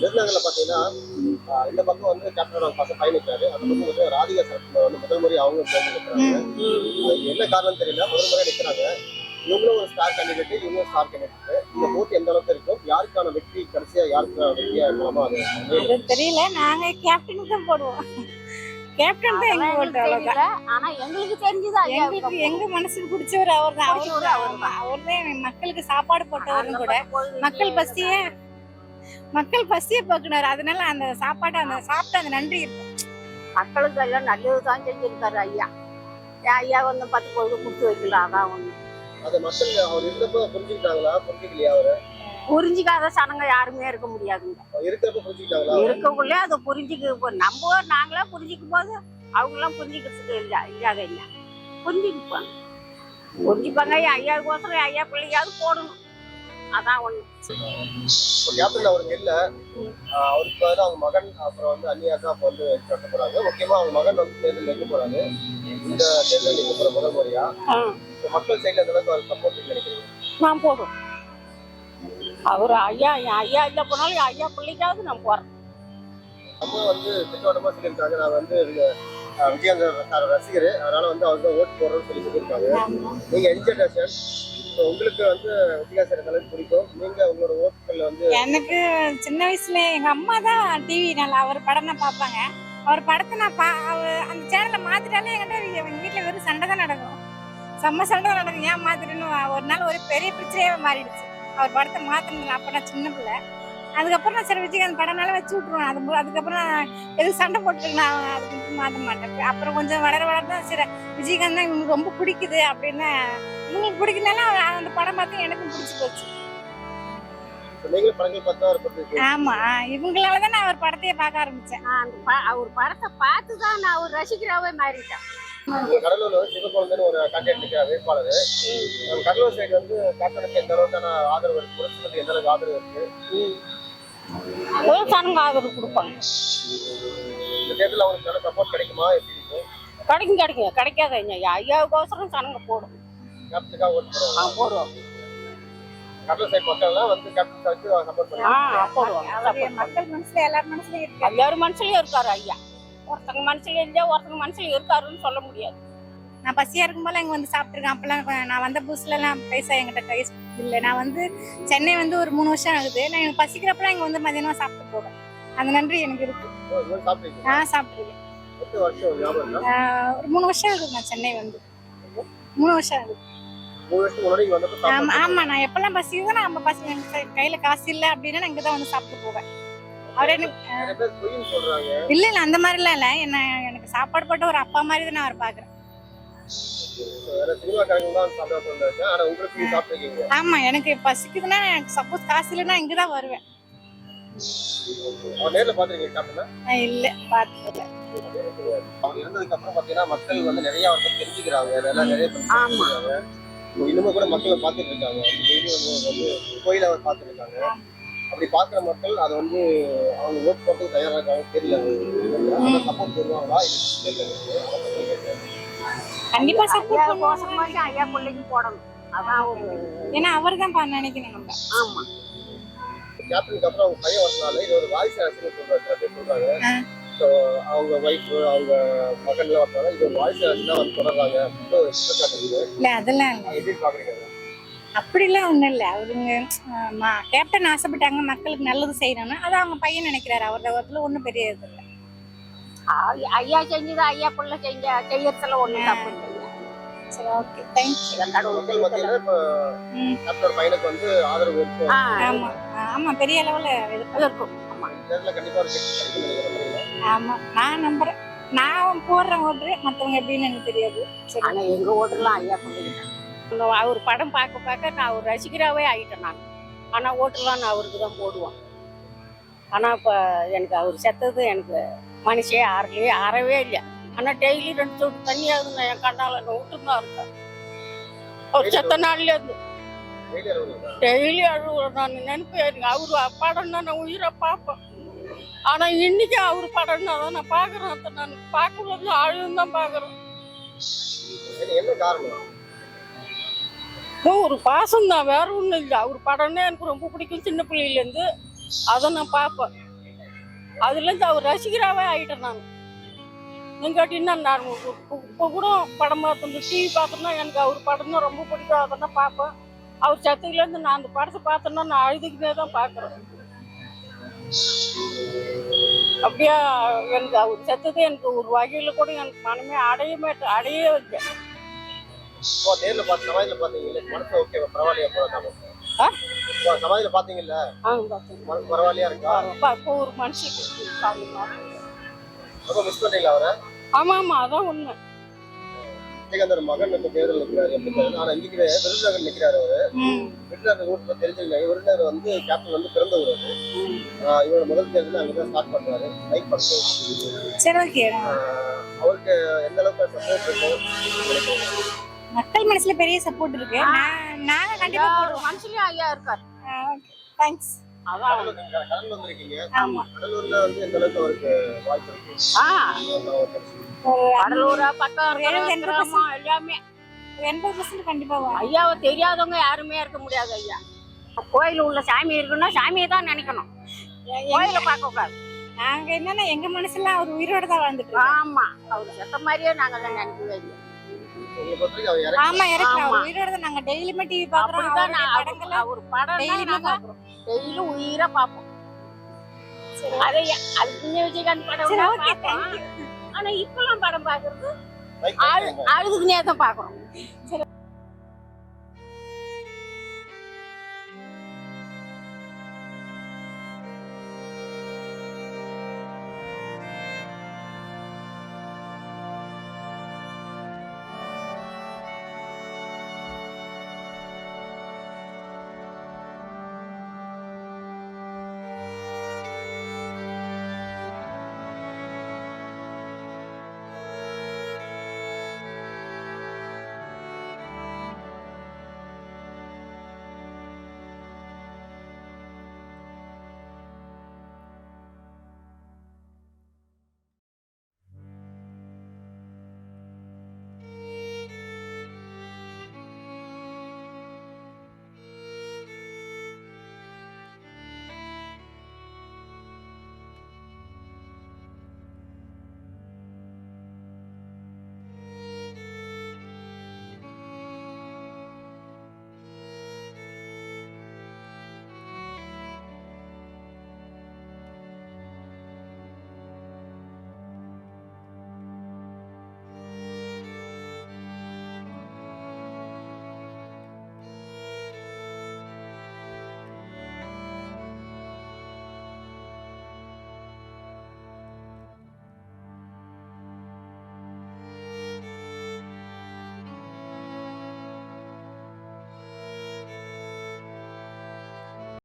விருதுநகர்ல பாத்தீங்கன்னா ஆஹ் இந்த பக்கம் வந்து கேப்டன் பக்கம் பயணிக்கிறாரு. அந்த பக்கம் வந்து ராதிகா சரத்குமார் வந்து முதல் முறை அவங்க என்ன காரணம் தெரியல. முதல் முறை நிக்கிறாங்க. இவங்களும் ஒரு ஸ்டார் கேண்டிடேட் இவங்களும் ஸ்டார் கேண்டிடேட் இந்த போட்டி எந்த அளவுக்கு இருக்கும்? யாருக்கான வெற்றி கடைசியா யாருக்கான வெற்றியா இருக்கலாமோ அது தெரியல. நாங்க கேப்டனுக்கு தான் போடுவோம். கேப்டன் தான் எங்க ஓட்டு அவ்வளவுதான் ஆனா எங்களுக்கு தெரிஞ்சது எங்களுக்கு எங்க மனசுக்கு பிடிச்சவர் அவர் தான் பிடிச்சவரு அவர்தான். அவர் தான் மக்களுக்கு சாப்பாடு போட்டவரும் கூட. மக்கள் பசிய மக்கள் பசிய போக்குனாரு. அதனால அந்த சாப்பாடு அந்த சாப்பிட்ட அந்த நன்றி இருக்கும் மக்களுக்கு எல்லாம் நல்லதுதான் செஞ்சிருக்காரு ஐயா. என் ஐயா வந்து பத்து பொழுது கொடுத்து வைக்கல அதான் ஒண்ணு. அது மக்கள் அவர் இருந்தப்ப புரிஞ்சுக்கிட்டாங்களா? புரிஞ்சுக்கலையா அவரை? புரிஞ்சிக்காத சனங்க யாருமே இருக்க முடியாதுங்க. இருக்கக்குள்ளே அதை புரிஞ்சுக்க நம்ம நாங்களே புரிஞ்சிக்கும் போது அவங்களாம் புரிஞ்சுக்கிறதுக்கு இல்லை இல்லாத இல்லை புரிஞ்சுக்குப்பாங்க. புரிஞ்சுப்பாங்க என் ஐயாவுக்கோசரம் ஐயா பிள்ளையாவது போடணும். அதான் இப்போ கேப்டன் அவருக்கு இல்ல. அவருக்கு பதிலா அவங்க மகன் அப்புறம் வந்து அந்நியா தான் அப்ப வந்து கட்ட போறாங்க. அவங்க மகன் வந்து தேர்தல் நிற்க போறாங்க. இந்த தேர்தல் நிற்க போற முதல் முறையா. இப்ப மக்கள் சைடுல இந்த அளவுக்கு அவர் சப்போர்ட் நினைக்கிறீங்க? நான் போடுறோம் அவர் ஐயா ஐயா இல்லை போனாலும் ஐயா பிள்ளைக்காவது நான் போறேன். நம்ம வந்து திட்டவட்டமா சொல்லியிருக்காங்க. நான் வந்து விஜயகாந்த் சார் ரசிகர். அதனால வந்து அவர் தான் ஓட்டு போடுறோம்னு சொல்லி சொல்லியிருக்காங்க. நீங்க என்ஜிடேஷன் உங்களுக்கு வந்து பிடிக்கும்? நீங்க உங்களோட ஓட்டுகள் வந்து எனக்கு சின்ன வயசுல எங்க அம்மா தான் டிவி நல்லா அவர் படம் தான் பார்ப்பாங்க. அவர் படத்தை நான் பா அவர் அந்த சேனலை மாத்திட்டாலே என்கிட்ட எங்க வீட்டுல வெறும் சண்டை தான் நடக்கும். செம்ம சண்டை தான் நடக்கும். ஏன் மாத்திரன்னு ஒரு நாள் ஒரு பெரிய பிரச்சனையாவே மாறிடுச்சு. அவர் படத்தை மாத்தினதுல அப்ப நான் சின்ன பிள்ளை. அதுக்கப்புறம் நான் சரி விஜயகாந்த் படம்னால வச்சு விட்ருவேன் அது அதுக்கப்புறம் நான் எதுவும் சண்டை போட்டுருக்கேன் நான் அதுக்கு மாற்ற மாட்டேன். அப்புறம் கொஞ்சம் வளர வளர தான் சரி விஜயகாந்த் தான் இவங்களுக்கு ரொம்ப பிடிக்குது அப்படின்னு இவங்களுக்கு பிடிக்குனால அந்த படம் பார்த்து எனக்கும் பிடிச்சி போச்சு. ஆமா. இவங்களால தான் நான் அவர் படத்தையே பார்க்க ஆரம்பிச்சேன். நான் அந்த ப- அவர் படத்தை பார்த்து தான் நான் அவர் ரசிகராகவே மாறிட்டேன். வந்து சிவகுழந்தைன்னு ஒரு கண்டென்ட் வேட்பாளர். கடலூர் சைடு வந்து கேப்டனுக்கு எந்த அளவுக்கான ஆதரவு இருக்கு? புரட்சிக்கு எந்த அளவுக்கு ஆதரவு இருக்கு? ஒரு சனங்க ஆதரவு கொடுப்பாங்க. இந்த தேர்தல் அவங்களுக்கு நல்ல சப்போர்ட் கிடைக்குமா? எப்படி கிடைக்கும் கிடைக்கும். கிடைக்காத ஐயா. ஐயாவுக்கோசரம் சனங்க போடும். கேப்டனுக்காக ஓட்டு போடுவாங்க ஆ போடுவோம் கடலூர் சைடு மக்கள்லாம் வந்து கேப்டன் சாருக்கு சப்போர்ட் ஆ பண்ணுவாங்க போடுவாங்க அவர் என் மக்கள் மனசுல எல்லார் மனசுலயும் இருக்கு. எல்லாரும் மனசுலயும் இருக்காரு ஐயா. ஒருத்தங்க மனசுல இல்லையா ஒருத்தங்க மனசுல இருக்காருன்னு சொல்ல முடியாது. நான் பசியா இருக்கும்போது இங்க வந்து சாப்பிட்டுருக்கேன். அப்பெல்லாம் நான் வந்த புதுசுல எல்லாம் பைசா என்கிட்ட கை இல்லை. நான் வந்து சென்னை வந்து ஒரு மூணு வருஷம் ஆகுது. நான் எனக்கு பசிக்கிறப்பலாம் இங்க வந்து மதியானமா சாப்பிட்டு போவேன். அந்த நன்றி எனக்கு இருக்கு. இருக்கா? ஆஹ் ஒரு மூணு வருஷம் ஆகுது நான் சென்னை வந்து. மூணு வருஷம் ஆகுது. ஆமா நான் எப்பெல்லாம் பசிக்குதோ நான் நம்ம பசி எனக்கு கை- கையில காசு இல்லை அப்படின்னா நான் இங்கதான் வந்து சாப்பிட்டு போவேன். அவர் எனக்கு இல்ல இல்ல அந்த மாதிரிலாம் இல்ல. என்ன எனக்கு சாப்பாடு போட்ட ஒரு அப்பா மாதிரி தான் அவர் பாக்குறேன் ஆமா எனக்கு பசிக்குதுன்னா எனக்கு சப்போஸ் காசு இல்லைன்னா இங்கதான் வருவேன். இல்ல பார்த்ததில்ல அவர் இருந்ததுக்கு அப்புறம் பாத்தீங்கன்னா மக்கள் வந்து நிறைய அவர்கிட்ட தெரிஞ்சுக்கிறாங்க. நிறைய இன்னுமும் கூட மக்கள் பார்த்துட்டு இருக்காங்க. வந்து கோயில அவர் பார்த்துட்டு இருக்காங்க. அப்படி பாக்குற மக்கள் அதை வந்து அவங்க ஓட் போட்டு தயாரா இருக்காங்க தெரியல. சப்போர்ட் தருவாங்களா. கண்டிப்பா சப்போர்ட் தான் ஐயா பிள்ளைக்கு போடணும். அதான் ஏன்னா அவர் தான் நினைக்கணும் நம்ம. ஆமா. கேப்டனுக்கு அப்புறம் அவங்க பையன் வரதுனால இது ஒரு சொல்றாங்க சில பேர் சொல்றாங்க So, அவங்க ஒய்ஃப் அவங்க மகன் எல்லாம் வரதுனால இது அரசியல் தான் வந்து தொடர்றாங்க. இல்ல அதெல்லாம் இல்ல. எப்படி? அப்படிலாம் ஒண்ணும் இல்ல. அவருங்க ஆமா, கேப்டன் ஆசைப்பட்டாங்க. மக்களுக்கு நல்லது செய்யணும்னு. அது அவங்க பையன் நினைக்கிறாரு. அவரோட ஒருத்துல ஒண்ணும் பெரிய இது இல்ல. ஐயா செஞ்சது ஐயா பிள்ளை செஞ்ச செய்யறதுல தப்பு இல்லைங்க. சரி ஓகே தேங்க்யூ ம். வந்து ஆதரவு இருக்கும். ஆ, ஆமா. ஆமா பெரிய அளவுல இருக்கும். ஆமா. நேரத்துல கண்டிப்பா ஒரு வெற்றி கிடைக்கும்னு நினைக்கிறேன். ஆமா நான் நம்புறேன். நான் போடுறேன் ஓட்டு மத்தவங்க எப்படின்னு எனக்கு தெரியாது. சரி. ஆனா எங்க ஓட்டுலாம் ஐயா பிள்ளைகிட்ட அவர் படம் பார்க்க பார்க்க நான் அவர் ரசிகராகவே ஆகிட்டேன் நான். ஆனா ஓட்டுலாம் நான் அவருக்கு தான் போடுவேன். ஆனா இப்ப எனக்கு அவர் செத்தது எனக்கு மனுஷே ஆறலையே ஆறவே இல்லை. ஆனா டெய்லி ரெண்டு சொட்டு தண்ணி ஆகுதுங்க. என் கண்ணால நான் விட்டுருந்தான் இருக்கேன் அவர் செத்த நாள்ல இருந்து. டெய்லி அழுவுறேன் நான். நினைப்பேன். அவர் படம்னா நான் உயிரை பார்ப்பேன். ஆனா இன்னைக்கு அவர் படம்னா தான் நான் பாக்குறேன் அதை நான் பார்க்கறது அழுன்னு தான் ஓ, ஒரு பாசம் தான். வேற ஒண்ணும் இல்லை. அவர் படம்னா எனக்கு ரொம்ப பிடிக்கும். சின்ன பிள்ளையிலேருந்து. அதை நான் பார்ப்பேன். அதுலேருந்து அவர் ரசிகராகவே ஆகிட்டேன் நான். எங்காட்டின்னா நான் இப்போ கூட படம் பார்த்து டிவி பார்த்தோன்னா எனக்கு அவர் படம் தான் ரொம்ப பிடிக்கும். அதை தான் பார்ப்பேன். அவர் சத்துலேருந்து நான் அந்த படத்தை பார்த்தேன்னா நான் அழுதுகிட்டே தான் பார்க்குறேன். அப்படியே? எனக்கு அவர் செத்தது எனக்கு ஒரு வகையில் கூட எனக்கு மனமே அடைய மாட்டேன் அடையே வைக்க இப்போ நேர்ல பார்த்து சமாதியில பாத்தீங்கல்ல. மனசு ஓகே பரவாயில்லையா? போலாம் ஆ? இப்போ சமாதியில பாத்தீங்கல்ல? ஆ பார்த்தேன் மனசு பரவாயில்லையா இருக்கா? இப்போ ஒரு மனுஷிக்கு ரொம்ப மிஸ் பண்றீங்களா அவரை? ஆமா ஆமா அதான் உண்மை. விஜயகாந்தர் மகன் வந்து தேர்தல் நிற்கிறாரு? ஆனா இன்னைக்கு விருதுநகர் நிக்கிறாரு அவரு. விருதுநகர் ஊருக்கு தெரிஞ்சுங்க விருதுநகர் வந்து கேப்டன் வந்து பிறந்தவர் அவரு. ஆஹ் இவரோட முதல் தேர்தல் அங்கதான் ஸ்டார்ட் பண்றாரு. லைக் பண்றாரு. அவருக்கு எந்த அளவுக்கு சப்போர்ட் இருக்கும் மக்கள் மனசுல பெரிய சப்போர்ட் இருக்கு. நான்- நாங்க கண்டிப்பா மனுஷனே ஐயா இருக்கார். தேங்க்ஸ் கடலூர் நீங்க பக்கம் கிராமம் எல்லாமே. எண்பது பர்சன்ட் கண்டிப்பா வரும். ஐயாவை தெரியாதவங்க யாருமே இருக்க முடியாது ஐயா. கோயில் உள்ள சாமி இருக்குன்னா சாமியை தான் நினைக்கணும். கோயில பார்க்க கூடாது. நாங்க என்னன்னா எங்க மனசுல அவர் உயிரோட தான் வாழ்ந்துட்டு. ஆமா. அவர் செத்த மாதிரியே நாங்கெல்லாம் நினைக்கவே இல்லை. ஆமா. அவர் உயிரோட தான். நாங்க டெய்லியுமே டிவி பாக்குறோம் அவர் படம் daily நாங்க டெய்லியும் உயிரா பார்ப்போம் அதை அது விஜயகாந்த் படம் ஆனா இப்பெல்லாம் படம் பாக்குறது லைக் அழுதுக்குனே தான் பாக்குறோம்